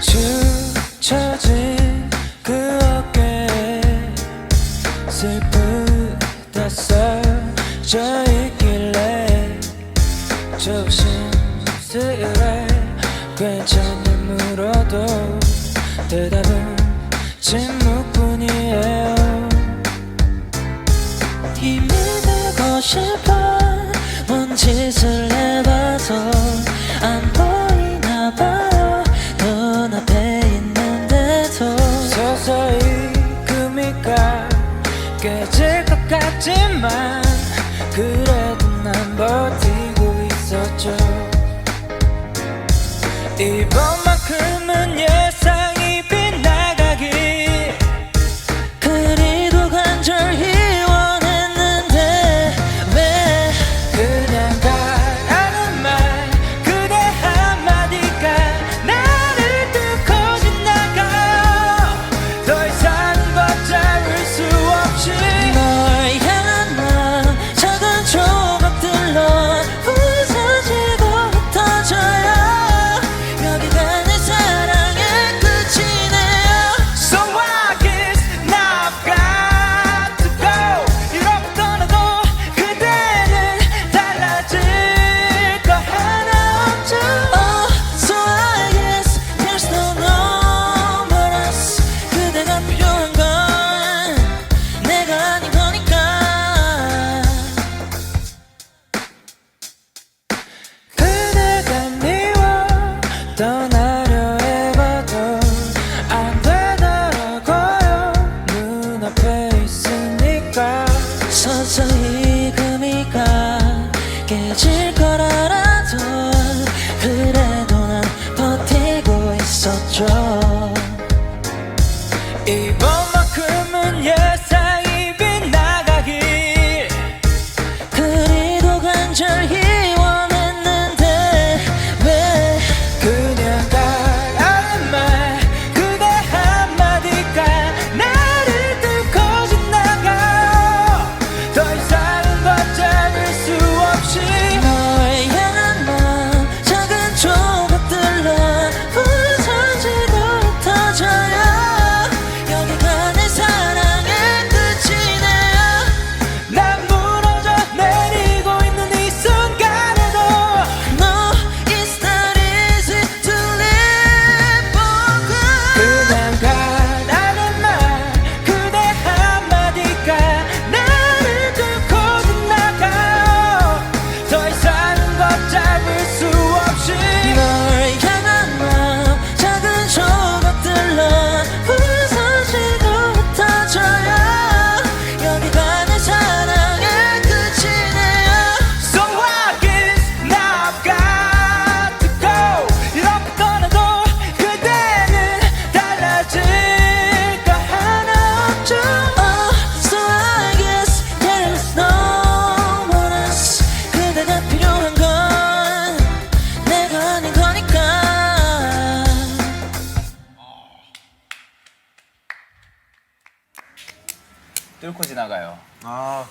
스쳐진 그 어깨에 슬프다 써져 있길래 조심스레 괜찮냐 물어도 대답은 침묵뿐이에요. 힘이 되고 싶어 뭔 짓을 해봐 맞을 것 같지만 그래도 난 버티고 있었죠. 이번만큼 떠나려 해봐도 안 되더라고요 눈앞에 있으니까 서서히 금이가. 깨지 뚫고 지나가요. 아